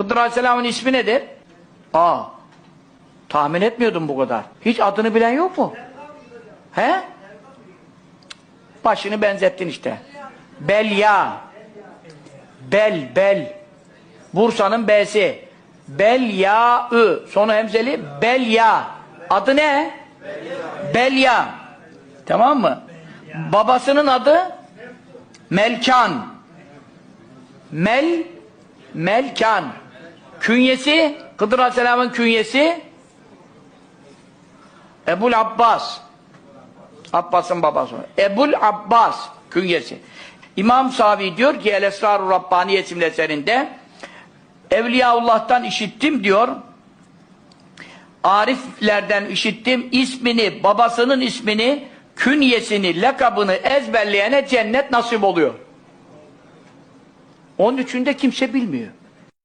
Hıdır Aleyhisselam'ın ismi nedir? Aa, tahmin etmiyordum bu kadar. Hiç adını bilen yok mu? He? Başını benzettin işte. Belya. Bel, bel. Bursa'nın B'si. Belya-ı. Sonu hemzeli. Belya. Adı ne? Belya. Tamam mı? Babasının adı Melkan. Mel Melkan. Künyesi Kıdır Aleyhisselam'ın künyesi Ebul Abbas. Abbas'ın babası. Ebul Abbas künyesi. İmam Savi diyor ki El Esrar-ı Rabbani isimli eserinde Evliyaullah'tan işittim diyor. Ariflerden işittim. ismini, babasının ismini, künyesini, lakabını ezberleyene cennet nasip oluyor. Onun üçünde kimse bilmiyor.